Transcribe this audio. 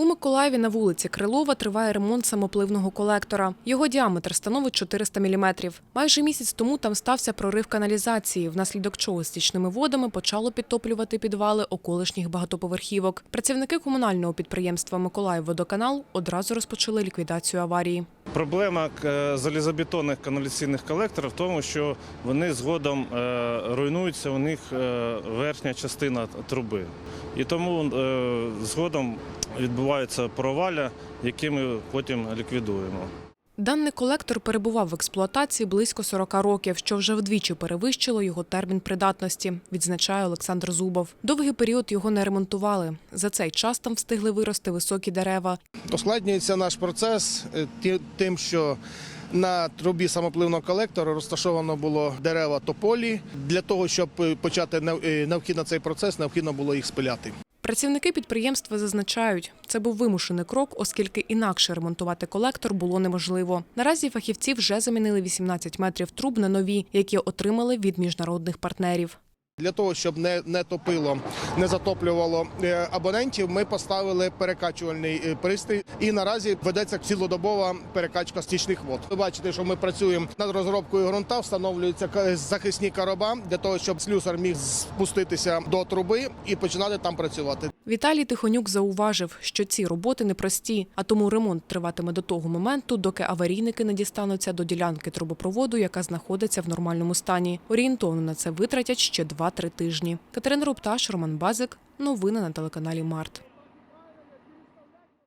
У Миколаєві на вулиці Крилова триває ремонт самопливного колектора. Його діаметр становить 400 мм. Майже місяць тому там стався прорив каналізації, внаслідок чого стічними водами почало підтоплювати підвали околишніх багатоповерхівок. Працівники комунального підприємства Миколаївводоканал одразу розпочали ліквідацію аварії. Проблема е, залізобетонних каналізаційних колекторів в тому, що вони згодом е, руйнуються, у них е, верхня частина труби. І тому згодом відбувається проваля, які ми потім ліквідуємо. Даний колектор перебував в експлуатації близько 40 років, що вже вдвічі перевищило його термін придатності, відзначає Олександр Зубов. Довгий період його не ремонтували. За цей час там встигли вирости високі дерева. Ускладнюється наш процес е, тим, що на трубі самопливного колектора розташовано було дерева тополі. Для того, щоб е, почати е, необхідно цей процес, необхідно було їх спиляти. Працівники підприємства зазначають, це був вимушений крок, оскільки інакше ремонтувати колектор було неможливо. Наразі фахівці вже замінили 18 метрів труб на нові, які отримали від міжнародних партнерів. Для того, щоб не, не топило, не затоплювало е, абонентів, ми поставили перекачувальний е, пристрій. І наразі ведеться цілодобова перекачка стічних вод. Ви бачите, що ми працюємо над розробкою ґрунта, встановлюються захисні короба для того, щоб слюсар міг спуститися до труби і починати там працювати. Віталій Тихонюк зауважив, що ці роботи непрості, а тому ремонт триватиме до того моменту, доки аварійники не дістануться до ділянки трубопроводу, яка знаходиться в нормальному стані. Орієнтовно на це витратять ще 2-3 тижні. Катерина Рупташ, Роман Базик. Новини на телеканалі Март.